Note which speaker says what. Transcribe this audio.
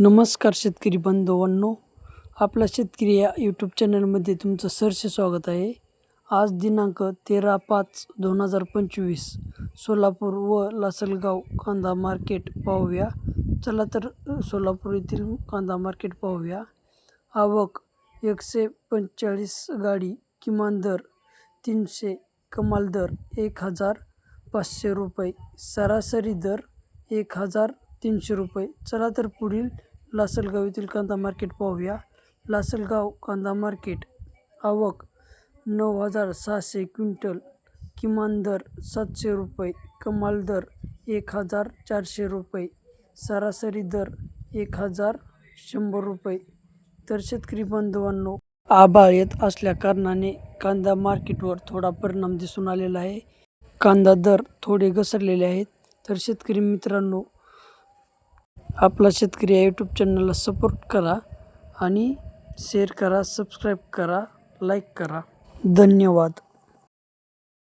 Speaker 1: नमस्कार शेतकरी बांधवांनो आपला शेतकरी या यूट्यूब चॅनलमध्ये तुमचं सरसे स्वागत आहे. आज दिनांक तेरा पाच दोन हजार पंचवीस सोलापूर व लासलगाव कांदा मार्केट पाहूया. चला तर सोलापूर येथील कांदा मार्केट पाहूया. आवक एकशे पंचेचाळीस गाडी किमान दर तीनशे कमाल दर एक हजार पाचशे रुपये सरासरी दर एक हजार तीनशे रुपये. चला तर पुढील लासलगाव येथील कांदा मार्केट पाहूया. लासलगाव कांदा मार्केट आवक नऊ हजार सहाशे क्विंटल किमान दर सातशे रुपये कमाल दर एक हजार चारशे रुपये सरासरी दर एक हजार शंभर रुपये. तर शेतकरी बांधवांनो आबाळ येत असल्या कारणाने कांदा मार्केटवर थोडा परिणाम दिसून आलेला आहे. कांदा दर थोडे घसरलेले आहेत. तर शेतकरी मित्रांनो आपला शेतकरी या यूट्यूब चॅनलला सपोर्ट करा आणि शेअर करा सबस्क्राईब करा लाईक करा. धन्यवाद.